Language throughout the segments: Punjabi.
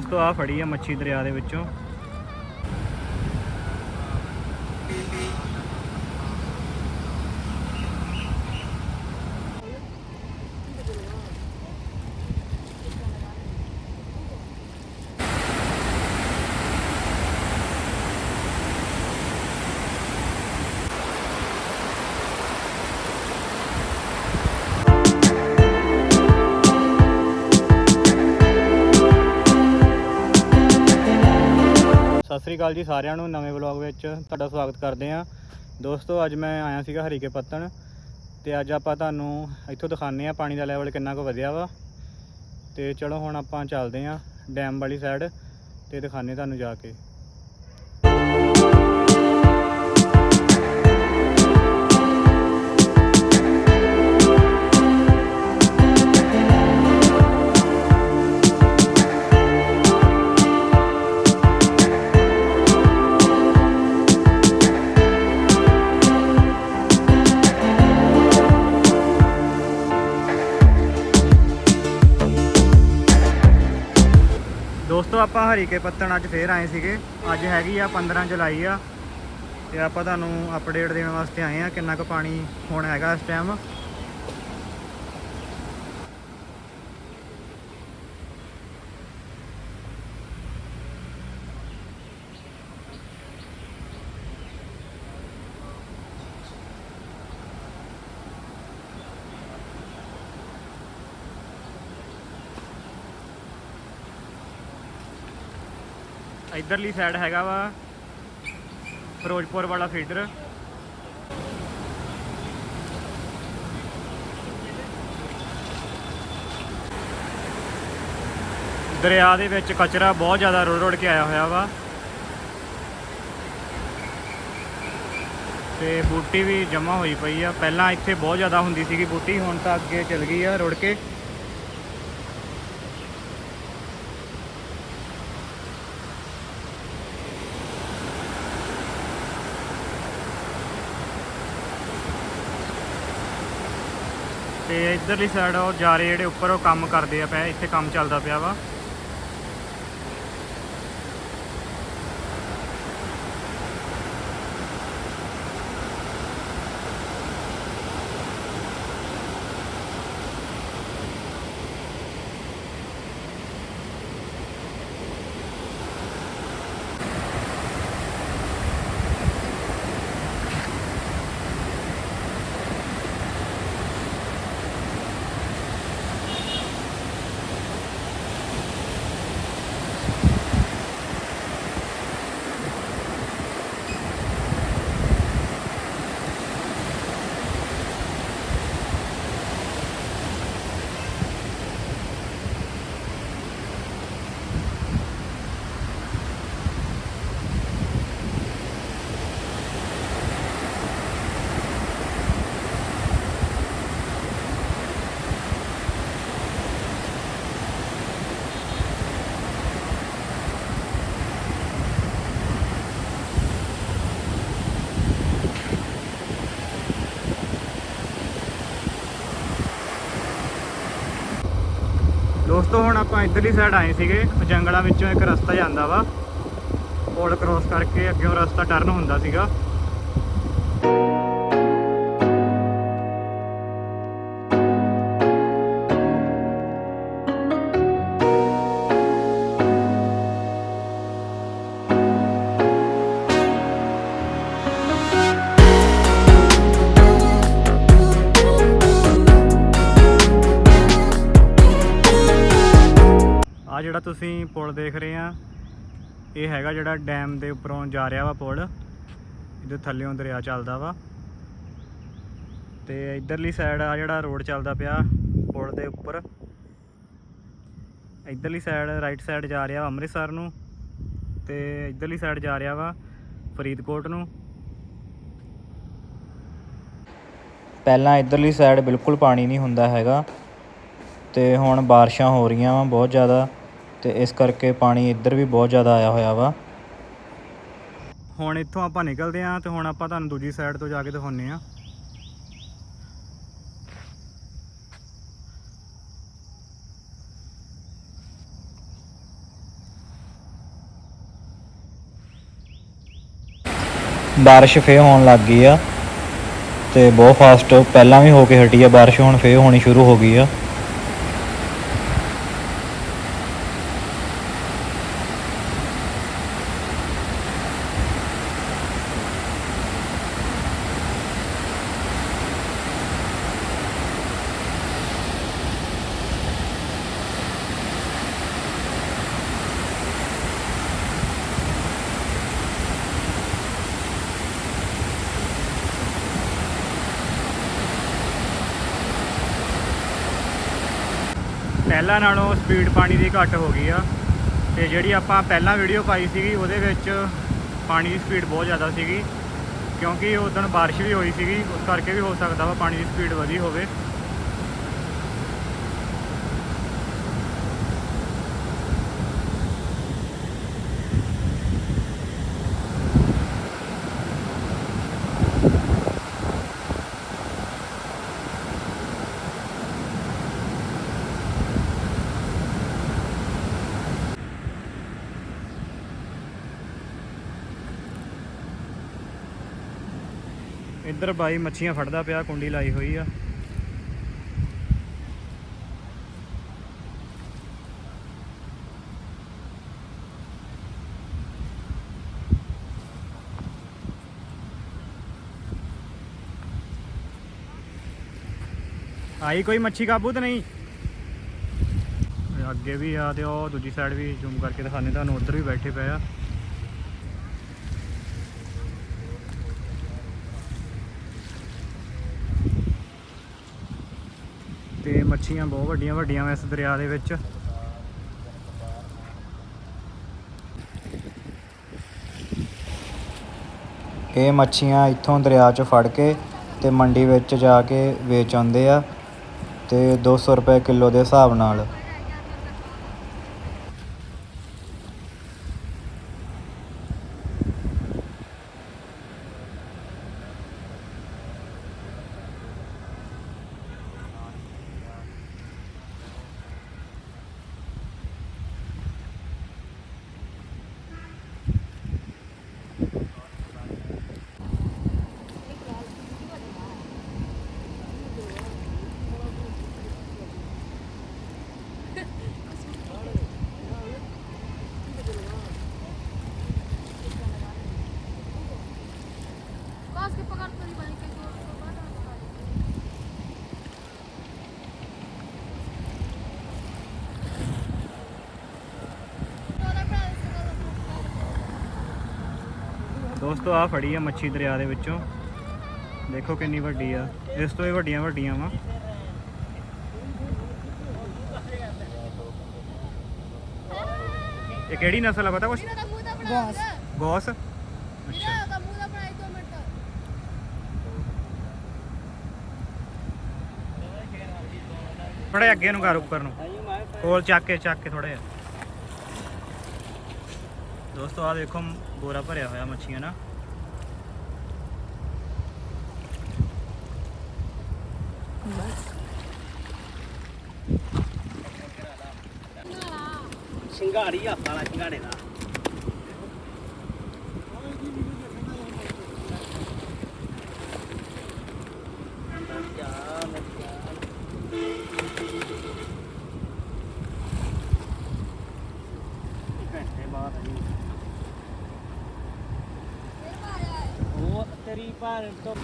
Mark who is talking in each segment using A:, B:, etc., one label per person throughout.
A: ਦੋਸਤੋ ਆ ਫੜੀ ਆ ਮੱਛੀ ਦਰਿਆ ਦੇ ਵਿੱਚੋਂ। ਸ੍ਰੀ ਅਕਾਲ ਜੀ ਸਾਰਿਆਂ ਨੂੰ ਨਵੇਂ ਵਲੌਗ ਵਿੱਚ ਤੁਹਾਡਾ ਸਵਾਗਤ ਕਰਦੇ ਹਾਂ। ਦੋਸਤੋ, ਅੱਜ ਮੈਂ ਆਇਆ ਸੀਗਾ ਹਰੀਕੇ ਪੱਤਣ ਤੇ ਅੱਜ ਆਪਾਂ ਤੁਹਾਨੂੰ ਇੱਥੋਂ ਦਿਖਾਉਂਦੇ ਆ ਪਾਣੀ ਦਾ ਲੈਵਲ ਕਿੰਨਾ ਕੁ ਵਧਿਆ ਵਾ। ਤੇ ਚਲੋ ਹੁਣ ਆਪਾਂ ਚੱਲਦੇ ਆ ਡੈਮ ਵਾਲੀ ਸਾਈਡ ਤੇ ਦਿਖਾਉਂਦੇ ਤੁਹਾਨੂੰ ਜਾ ਕੇ। ਦੋਸਤੋ, ਆਪਾਂ ਹਰੀਕੇ ਪੱਤਣ ਅੱਜ ਫੇਰ ਆਏ ਸੀਗੇ। ਅੱਜ ਹੈਗੀ ਆ 15 ਜੁਲਾਈ ਆ। ਤੇ ਆਪਾਂ ਤੁਹਾਨੂੰ ਅਪਡੇਟ ਦੇਣ ਵਾਸਤੇ ਆਏ ਆ, ਕਿੰਨਾ ਕੁ ਪਾਣੀ ਹੁਣ ਹੈਗਾ ਇਸ ਟਾਈਮ ਇਧਰਲੀ ਸਾਈਡ ਹੈਗਾ ਵਾ ਫਿਰੋਜ਼ਪੁਰ ਵਾਲਾ ਫੀਡਰ ਦਰਿਆ ਦੇ ਵਿੱਚ ਕਚਰਾ ਬਹੁਤ ਜ਼ਿਆਦਾ ਰੋੜ ਰੋੜ ਕੇ ਆਇਆ ਹੋਇਆ ਵਾ। ਤੇ ਬੂਟੀ ਵੀ ਜਮਾ ਹੋਈ ਪਈ ਆ। ਪਹਿਲਾਂ ਇੱਥੇ ਬਹੁਤ ਜ਼ਿਆਦਾ ਹੁੰਦੀ ਸੀਗੀ ਬੂਟੀ, ਹੁਣ ਤਾਂ ਅੱਗੇ ਚਲ ਗਈ ਆ ਰੁੜ ਕੇ। ਤੇ ਇਧਰਲੀ ਸਾਈਡ ਉਹ ਜਾ ਰਹੇ ਜਿਹੜੇ ਉੱਪਰ ਉਹ ਕੰਮ ਕਰਦੇ ਆ, ਪਿਆ, ਇੱਥੇ ਕੰਮ ਚੱਲਦਾ ਪਿਆ ਵਾ। ਦੋਸਤੋ, ਹੁਣ ਆਪਾਂ ਇਧਰਲੀ ਸਾਈਡ ਆਏ ਸੀਗੇ। ਜੰਗਲਾਂ ਵਿੱਚੋਂ ਇੱਕ ਰਸਤਾ ਜਾਂਦਾ ਵਾ। ਪੁਲ ਕ੍ਰੋਸ ਕਰਕੇ ਅੱਗੇ ਉਹ ਰਸਤਾ ਟਰਨ ਹੁੰਦਾ ਸੀਗਾ। ਜਿਹੜਾ ਤੁਸੀਂ ਪੁਲ ਦੇਖ ਰਹੇ ਆ, ਇਹ ਹੈਗਾ ਜਿਹੜਾ ਡੈਮ ਦੇ ਉੱਪਰੋਂ ਜਾ ਰਿਹਾ ਵਾ ਪੁਲ, ਇਹਦੇ ਥੱਲੇੋਂ ਦਰਿਆ ਚੱਲਦਾ ਵਾ। ਤੇ ਇਧਰਲੀ ਸਾਈਡ ਆ ਜਿਹੜਾ ਰੋਡ ਚੱਲਦਾ ਪਿਆ ਪੁਲ ਦੇ ਉੱਪਰ, ਇਧਰਲੀ ਸਾਈਡ ਰਾਈਟ ਸਾਈਡ ਜਾ ਰਿਹਾ ਵਾ ਅੰਮ੍ਰਿਤਸਰ ਨੂੰ, ਤੇ ਇਧਰਲੀ ਸਾਈਡ ਜਾ ਰਿਹਾ ਵਾ ਫਰੀਦਕੋਟ ਨੂੰ। ਪਹਿਲਾਂ ਇਧਰਲੀ ਸਾਈਡ ਬਿਲਕੁਲ ਪਾਣੀ ਨਹੀਂ ਹੁੰਦਾ ਹੈਗਾ, ਤੇ ਹੁਣ ਬਾਰਿਸ਼ਾਂ ਹੋ ਰਹੀਆਂ ਵਾ ਬਹੁਤ ਜ਼ਿਆਦਾ। ਤੇ ਇਸ ਕਰਕੇ ਪਾਣੀ ਇੱਧਰ ਵੀ ਬਹੁਤ ਜ਼ਿਆਦਾ ਆਇਆ ਹੋਇਆ ਵਾ। ਹੁਣ ਇੱਥੋਂ ਆਪਾਂ ਨਿਕਲਦੇ ਆਂ ਤੇ ਹੁਣ ਆਪਾਂ ਤੁਹਾਨੂੰ ਦੂਜੀ ਸਾਈਡ ਤੋਂ ਜਾ ਕੇ ਦਿਖਾਉਨੇ ਆਂ
B: ਬਾਰਿਸ਼ ਫੇ ਹੋਣ ਲੱਗ ਗਈ ਆ ਤੇ ਬਹੁਤ ਫਾਸਟ ਪਹਿਲਾਂ ਵੀ ਹੋ ਕੇ ਹਟੀ ਆ ਬਾਰਿਸ਼ ਹੁਣ ਫੇ ਹੋਣੀ ਸ਼ੁਰੂ ਹੋ ਗਈ ਆ।
A: ਪਹਿਲਾਂ ਨਾਲੋਂ ਸਪੀਡ ਪਾਣੀ ਦੀ ਘੱਟ ਹੋ ਗਈ ਆ। ਤੇ ਜਿਹੜੀ ਆਪਾਂ ਪਹਿਲਾਂ ਵੀਡੀਓ ਪਾਈ ਸੀਗੀ, ਉਹਦੇ ਵਿੱਚ ਪਾਣੀ ਦੀ ਸਪੀਡ ਬਹੁਤ ਜ਼ਿਆਦਾ ਸੀਗੀ। ਕਿਉਂਕਿ ਉਸ ਦਿਨ ਬਾਰਿਸ਼ ਵੀ ਹੋਈ ਸੀਗੀ, ਉਸ ਕਰਕੇ ਵੀ ਹੋ ਸਕਦਾ ਵਾ ਪਾਣੀ ਦੀ ਸਪੀਡ ਵਧੀ ਹੋਵੇ। ਇੱਧਰ ਬਾਈ ਮੱਛੀਆਂ ਫੜਦਾ ਪਿਆ, ਕੁੰਡੀ ਲਾਈ ਹੋਈ ਆ। ਆਈ ਕੋਈ ਮੱਛੀ ਕਾਬੂ ਤੇ ਨਹੀਂ? ਅੱਗੇ ਵੀ ਆ ਤੇ ਉਹ ਦੂਜੀ ਸਾਈਡ ਵੀ ਜ਼ੂਮ ਕਰਕੇ ਦਿਖਾਣੇ ਤੁਹਾਨੂੰ ਉਧਰ ਵੀ ਬੈਠੇ ਪਏ ਆ ਤੇ ਮੱਛੀਆਂ ਬਹੁਤ ਵੱਡੀਆਂ ਵੱਡੀਆਂ ਵਾ ਇਸ ਦਰਿਆ ਦੇ ਵਿੱਚ।
B: ਇਹ ਮੱਛੀਆਂ ਇੱਥੋਂ ਦਰਿਆ 'ਚ ਫੜ ਕੇ ਤੇ ਮੰਡੀ ਵਿੱਚ ਜਾ ਕੇ ਵੇਚ ਆਉਂਦੇ ਆ ਤੇ 200 ਰੁਪਏ ਕਿਲੋ ਦੇ ਹਿਸਾਬ ਨਾਲ।
A: ਦੋਸਤੋ ਆ ਫੜੀ ਆ ਮੱਛੀ ਦਰਿਆ ਦੇ ਵਿੱਚੋਂ। ਦੇਖੋ ਕਿੰਨੀ ਵੱਡੀ ਆ। ਇਸ ਤੋਂ ਵੀ ਵੱਡੀਆਂ ਵੱਡੀਆਂ ਵਾ। ਇਹ ਕਿਹੜੀ ਨਸਲ ਆ ਪਤਾ ਕੁਛ. ਗੌਸ
C: então.
A: ਥੋੜਾ ਅੱਗੇ ਨੂੰ ਕਰ ਉੱਪਰ ਨੂੰ। ਕੋਲ ਚੱਕ ਕੇ ਚੱਕ ਕੇ ਥੋੜਾ ਜਿਹਾ। ਦੋਸਤੋ ਆ ਦੇਖੋ ਬੋਰਾ ਭਰਿਆ ਹੋਇਆ ਮੱਛੀਆਂ ਨਾਲ
D: ਸ਼ਿੰਗਾਰੀ ਆ ਸਾਲਾ ਸ਼ਿੰਗਾੜੇ ਦਾ ਘੰਟੇ ਬਾਅਦ ਆ ਜੀ ਉਹ ਤੇਰੀ ਭਾਰ ਤੋਂ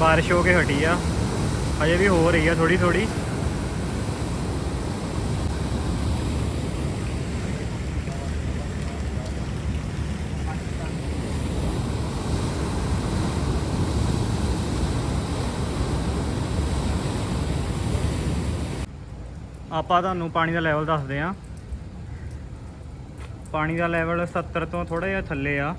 A: ਬਾਰਿਸ਼ ਹੋ ਕੇ ਹਜੇ ਵੀ ਹੋ ਰਹੀ ਆ ਥੋੜੀ ਥੋੜੀ ਆਪਾਂ ਤੁਹਾਨੂੰ ਪਾਣੀ ਦਾ ਲੈਵਲ ਦੱਸਦੇ ਆ। ਪਾਣੀ ਦਾ ਲੈਵਲ 70 ਤੋਂ ਥੋੜਾ ਜਿਹਾ ਥੱਲੇ ਆ।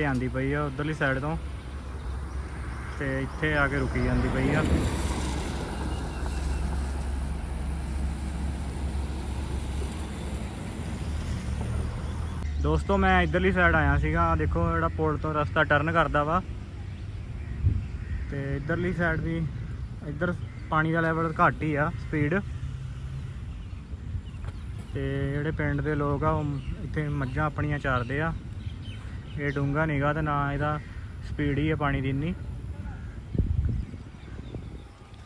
A: ਕੇ ਆਂਦੀ ਪਈ ਆ ਉਧਰਲੀ ਸਾਈਡ ਤੋਂ। ਤੇ ਇੱਥੇ ਆ ਕੇ ਰੁਕੀ ਜਾਂਦੀ ਪਈ ਆ। ਦੋਸਤੋ, ਮੈਂ ਇਧਰਲੀ ਸਾਈਡ ਆਇਆ ਸੀਗਾ। ਦੇਖੋ, ਜਿਹੜਾ ਪੋਲ ਤੋਂ ਰਸਤਾ ਟਰਨ ਕਰਦਾ ਵਾ। ਤੇ ਇਧਰਲੀ ਸਾਈਡ ਵੀ ਇੱਧਰ ਪਾਣੀ ਦਾ ਲੈਵਲ ਘੱਟ ਹੀ ਆ ਸਪੀਡ ਤੇ ਜਿਹੜੇ ਪਿੰਡ ਦੇ ਲੋਕ ਆ, ਉਹ ਇੱਥੇ ਮੱਝਾਂ ਆਪਣੀਆਂ ਚਾਰਦੇ ਆ। ਇਹ ਡੂੰਗਾ ਨੀਗਾ ਤੇ ਨਾ ਇਹਦਾ ਸਪੀਡ ਹੀ ਹੈ ਪਾਣੀ ਦੀ ਇੰਨੀ।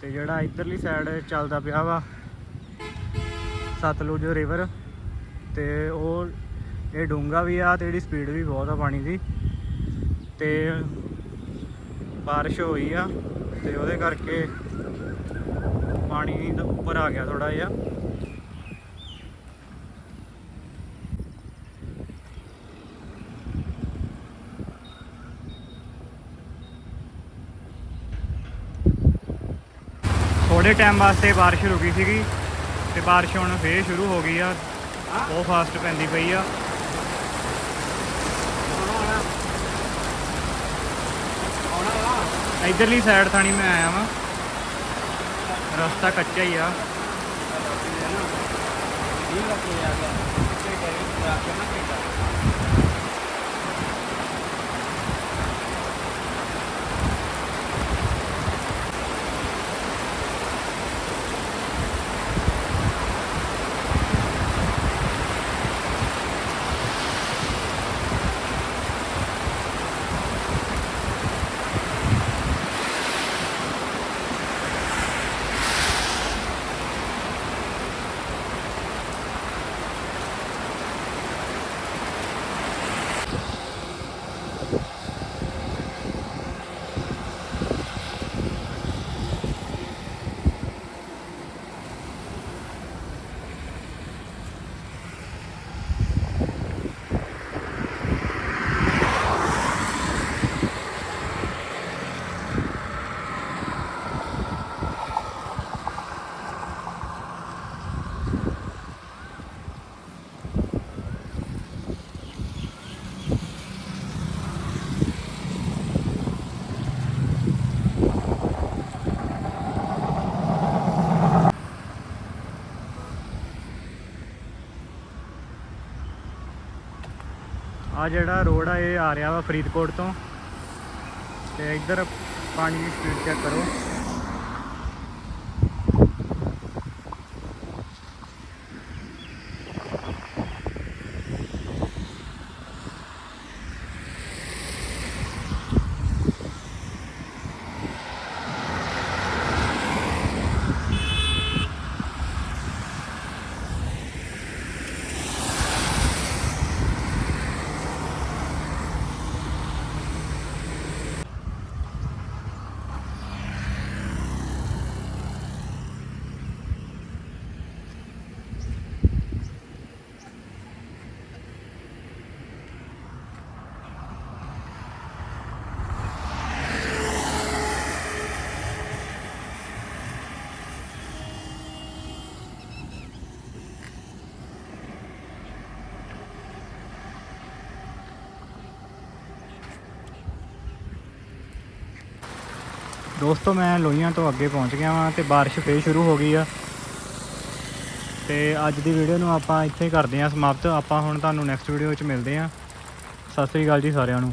A: ਤੇ ਜਿਹੜਾ ਇਧਰਲੀ ਸਾਈਡ ਚੱਲਦਾ ਪਿਆ ਵਾ, ਸਤਲੁਜ ਰਿਵਰ ਤੇ ਉਹ ਇਹ ਡੂੰਗਾ ਵੀ ਆ ਤੇ ਇਹਦੀ ਸਪੀਡ ਵੀ ਬਹੁਤ ਆ ਪਾਣੀ ਦੀ। ਤੇ ਬਾਰਿਸ਼ ਹੋਈ ਆ ਤੇ ਉਹਦੇ ਕਰਕੇ ਪਾਣੀ ਦਾ ਉੱਪਰ ਆ ਗਿਆ ਥੋੜਾ ਜਿਹਾ। ਥੋੜੇ ਟਾਈਮ ਵਾਸਤੇ ਬਾਰਿਸ਼ ਰੁਕੀ ਸੀਗੀ ਤੇ ਬਾਰਿਸ਼ ਹੁਣ ਫੇਰ ਸ਼ੁਰੂ ਹੋ ਗਈ ਆ। ਬਹੁਤ ਫਾਸਟ ਪੈਂਦੀ ਪਈ ਆ। ਇਧਰਲੀ ਸਾਈਡ ਥਾਣੀ ਮੈਂ ਆਇਆ ਵਾਂ। ਰਸਤਾ ਕੱਚਾ ਹੀ ਆ। ਆ ਜਿਹੜਾ ਰੋਡ ਆ, ਇਹ ਆ ਰਿਹਾ ਵਾ ਫਰੀਦਕੋਟ ਤੋਂ। ਤੇ ਇੱਧਰ ਪਾਣੀ ਦੀ ਸਪੀਡ ਚੈੱਕ ਕਰੋ। ਦੋਸਤੋ, ਮੈਂ ਲੋਹੀਆਂ ਤੋਂ ਅੱਗੇ ਪਹੁੰਚ ਗਿਆ ਵਾਂ ਤੇ ਬਾਰਿਸ਼ ਫੇਰ ਸ਼ੁਰੂ ਹੋ ਗਈ ਆ। ਤੇ ਅੱਜ ਦੀ ਵੀਡੀਓ ਨੂੰ ਆਪਾਂ ਇੱਥੇ ਕਰਦੇ ਹਾਂ ਸਮਾਪਤ। ਆਪਾਂ ਹੁਣ ਤੁਹਾਨੂੰ ਨੈਕਸਟ ਵੀਡੀਓ ਵਿੱਚ ਮਿਲਦੇ ਹਾਂ। ਸਤਿ ਸ੍ਰੀ ਅਕਾਲ ਜੀ ਸਾਰਿਆਂ ਨੂੰ।